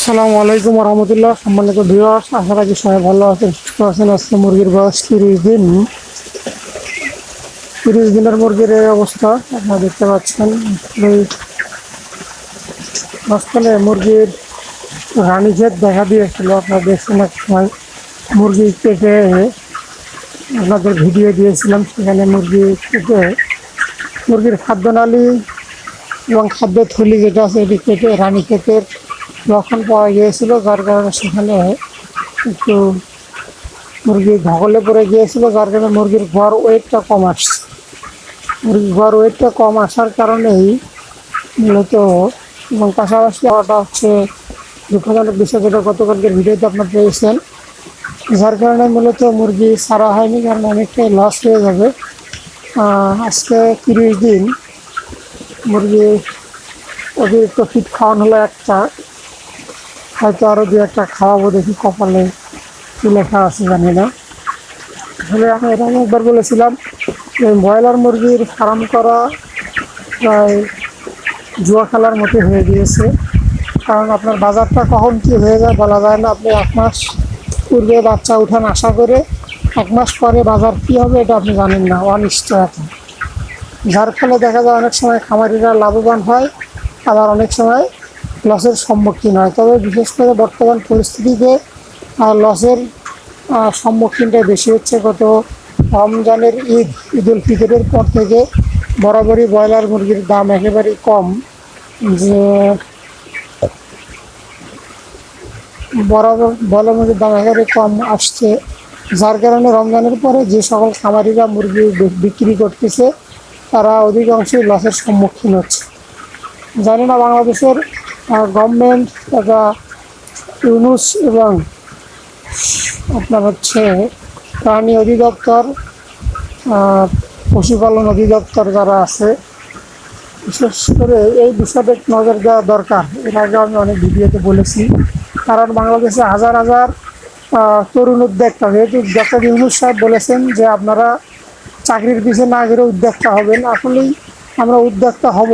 আসসালামু আলাইকুম রহমতুল্লাহ। সম্মানিত ভিউয়ার্স, আশা রাখি সবাই ভালো আছেন, সুস্থ আছেন। আজকে মুরগির বয়স তিরিশ দিন। তিরিশ দিনের মুরগির এই অবস্থা, আপনারা দেখতে পাচ্ছেন। মাঝখানে মুরগির রানী ক্ষেত দেখা দিয়েছিল, আপনারা দেখছেন এক সময় মুরগি কেটে আপনাদের ভিডিও দিয়েছিলাম, সেখানে মুরগি কেটে মুরগির খাদ্যনালী এবং খাদ্য থলি যেটা আছে, এটি কেটে রানী লক্ষণ পাওয়া গিয়েছিল, যার কারণে সেখানে একটু মুরগি ধকলে পড়ে গিয়েছিল, যার কারণে মুরগির ঘর ওয়েটটা কম আসছে। মুরগির ঘর ওয়েটটা কম আসার কারণেই মূলত এবং পাশাপাশি ওটা হচ্ছে দুঃখজনক বিষয় যেটা গতকালকের ভিডিওতে আপনার পেয়েছেন, যার কারণে মূলত মুরগি ছাড়া হয়নি, কারণ অনেকটাই লস হয়ে যাবে। আজকে তিরিশ দিন মুরগি অতিরিক্ত ফিট খাওয়ানো হলো একটা। হয়তো আরও দু একটা খাওয়াবো দেখি কপালে কি লেখা আছে জানি না। আসলে আমি এটা আমি একবার বলেছিলাম যে ব্রয়লার মুরগির ফার্ম করা প্রায় জুয়া খেলার মতো হয়ে গিয়েছে। কারণ আপনার বাজারটা কখন কি হয়ে যায় বলা যায় না। আপনি এক মাস পূর্বে বাচ্চা উঠান আশা করে, এক মাস পরে বাজার কী হবে এটা আপনি জানেন না, অনিশ্চয়তা। যার ফলে দেখা যায় অনেক সময় খামারিরা লাভবান হয়, আবার অনেক সময় লসের সম্মুখীন হয়। তবে বিশেষ করে বর্তমান পরিস্থিতিতে লসের সম্মুখীনটা বেশি হচ্ছে গত রমজানের ঈদ ঈদ উল ফিতরের পর থেকে বরাবরই ব্রয়লার মুরগির দাম একেবারেই কম। যে বরাবর ব্রয়লার মুরগির দাম একেবারে কম আসছে। যার কারণে রমজানের পরে যে সকল খামারিরা মুরগি বিক্রি করতেছে, তারা অধিকাংশই লসের সম্মুখীন হচ্ছে। জানি না বাংলাদেশের গভর্নমেন্ট তথা ইউনুস এবং আপনার হচ্ছে প্রাণী অধিদপ্তর পশুপালন অধিদপ্তর যারা আছে, বিশেষ করে এই বিষয়টা একটু নজর দেওয়া দরকার। এর আগে আমি অনেক ভিডিওতে বলেছি, কারণ বাংলাদেশে হাজার হাজার তরুণ উদ্যোক্তা, যেহেতু ডক্টর ইউনুস সাহেব বলেছেন যে আপনারা চাকরির পিছনে না ঘিরে উদ্যোক্তা হবেন, আসলেই আমরা উদ্যোক্তা হব।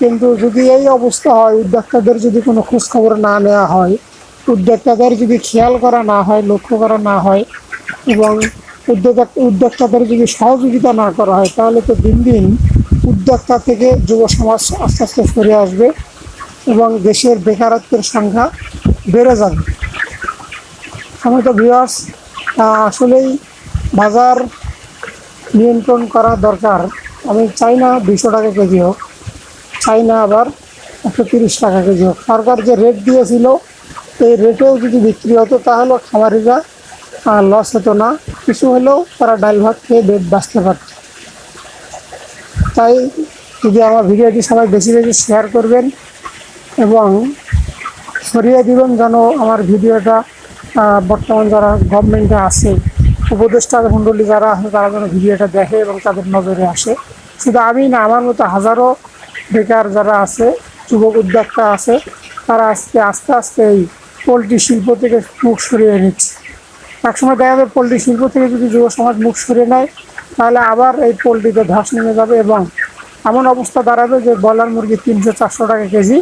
কিন্তু যদি এই অবস্থা হয়, উদ্যোক্তাদের যদি কোনো খোঁজ খবর না নেওয়া হয়, উদ্যোক্তাদের যদি খেয়াল করা না হয়, লক্ষ্য করা না হয় এবং উদ্যোক্তা, উদ্যোক্তাদের যদি সহযোগিতা না করা হয়, তাহলে তো দিন দিন উদ্যোক্তা থেকে যুব সমাজ আস্তে আস্তে সরে আসবে এবং দেশের বেকারত্বের সংখ্যা বেড়ে যাবে। আমি তো ভিউয়ার্স আসলেই বাজার নিয়ন্ত্রণ করা দরকার। আমি চাই না দুশো টাকা কেজি হোক। চাই না আবার একশো তিরিশ টাকা কেজি হোক। সরকার যে রেট দিয়েছিল, এই রেটেও যদি বিক্রি হতো, তাহলে খামারিরা লস হতো না। কিছু হলেও তারা ডাল ভাত খেয়ে বেড বাঁচতে পারত। তাই যদি আমার ভিডিওটি সবাই বেশি বেশি শেয়ার করবেন এবং ছড়িয়ে দিবেন যেন আমার ভিডিওটা বর্তমান যারা গভর্নমেন্টে আছে, উপদেষ্টা মণ্ডলী যারা আছে, তারা যেন ভিডিওটা দেখে এবং তাদের নজরে আসে। শুধু আমি না, আমার মতো হাজারো বেকার যারা আছে, যুবক উদ্যোক্তা আছে, তারা আজকে আস্তে আস্তে এই পোলট্রি শিল্প থেকে মুখ সরিয়ে নিচ্ছে। একসময় দেখা যাবে পোলট্রি শিল্প থেকে যদি যুব সমাজ মুখ সরিয়ে নেয়, তাহলে আবার এই পোলট্রিতে ধস নেমে যাবে এবং এমন অবস্থা দাঁড়াবে যে ব্রয়লার মুরগি তিনশো চারশো টাকা কেজি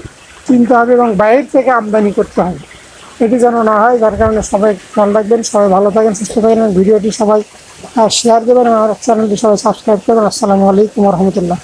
কিনতে হবে এবং বাইরে থেকে আমদানি করতে হবে। এটি যেন না হয়, যার কারণে সবাই খেয়াল রাখবেন, সবাই ভালো থাকেন, সুস্থ থাকেন ভিডিওটি সবাই শেয়ার দেবেন আমার চ্যানেলটি সবাই সাবস্ক্রাইব করবেন। আসসালামু আলাইকুম রহমতুল্লাহ।